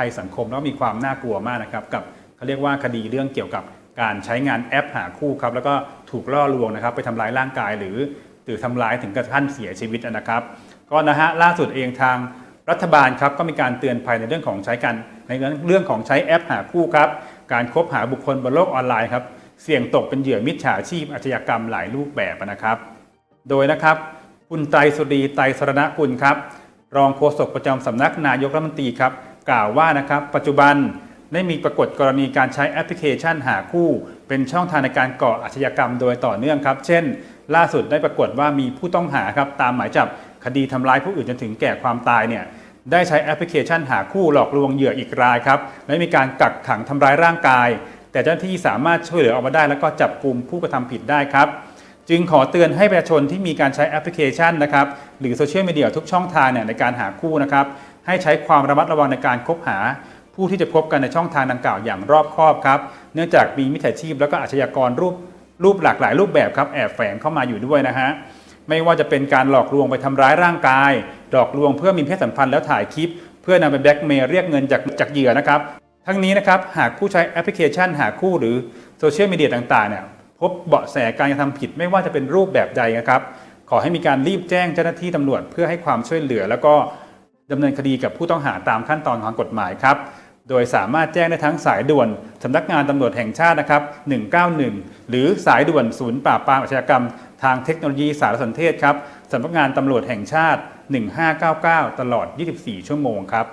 ภัยสังคมแล้วมีความน่ากลัวมากนะครับกับเขาเรียกว่าคดีเรื่องเกี่ยวกับการใช้งานแอปหาคู่ครับแล้วก็ถูกล่อลวงนะครับ ไปทำร้ายร่างกายหรือหรือทำร้ายถึงกระทั่งเสียชีวิตนะครับ ก็นะฮะล่าสุดเองทางรัฐบาลครับก็มีการเตือนภัยในเรื่องของใช้กันในเรื่องของใช้แอปหาคู่ครับการคบหาบุคคลบนโลกออนไลน์ครับเสี่ยงตกเป็นเหยื่อมิจฉาชีพอาชญากรรมหลายรูปแบบนะครับ โดยนะครับคุณไตรสุรีไตรสรณกุลครับ รองโฆษกประจำสำนักนายกรัฐมนตรีครับ กล่าวว่านะครับปัจจุบันได้มีปรากฏกรณีการใช้แอปพลิเคชันหาคู่ เป็นช่องทางในการก่ออาชญากรรมโดยต่อเนื่องครับ เช่น ล่าสุดได้ปรากฏว่ามีผู้ต้องหาครับตามหมายจับคดีทำร้ายผู้อื่นจนถึงแก่ความตายเนี่ยได้ใช้แอปพลิเคชันหาคู่หลอกลวงเหยื่ออีกรายครับและมีการกักขังทำร้ายร่างกาย แต่เจ้าหน้าที่สามารถช่วยเหลือออกมาได้ แล้วก็จับกลุ่มผู้กระทำผิดได้ครับ จึงขอเตือนให้ประชาชนที่มีการใช้แอปพลิเคชันนะครับหรือโซเชียลมีเดียทุกช่องทางเนี่ยในการหาคู่นะครับ ให้ใช้ความระมัดระวังในการคบหา ผู้ที่จะพบกันในช่องทางดังกล่าวอย่างรอบคอบครับ เนื่องจากมีมิจฉาชีพแล้วก็อาชญากรรูปรูปหลากหลายรูปแบบครับแอบแฝงเข้ามาอยู่ด้วยนะฮะไม่ว่าจะเป็นการหลอกลวงไปทำร้ายร่างกาย หลอกลวงเพื่อมีเพศสัมพันธ์แล้วถ่ายคลิป เพื่อนำไปแบล็กเมย์เรียกเงินจากจากเหยื่อนะครับ ทั้งนี้นะครับหากผู้ใช้แอปพลิเคชันหาคู่หรือโซเชียลมีเดียต่างๆเนี่ยพบเบาะแสการกระทำผิดไม่ว่าจะเป็นรูปแบบใดนะครับ ขอให้มีการรีบแจ้งเจ้าหน้าที่ตำรวจเพื่อให้ความช่วยเหลือแล้วก็ ดำเนินคดีกับผู้ต้องหาตามขั้นตอนของกฎหมายครับ โดยสามารถแจ้งได้ทั้งสายด่วนสำนักงานตำรวจแห่งชาตินะครับ 191 หรือสายด่วนศูนย์ปราบปรามอาชญากรรม ทางเทคโนโลยีสารสนเทศครับสำนักงานตำรวจแห่งชาติ 1599 ตลอด 24 ชั่วโมงครับ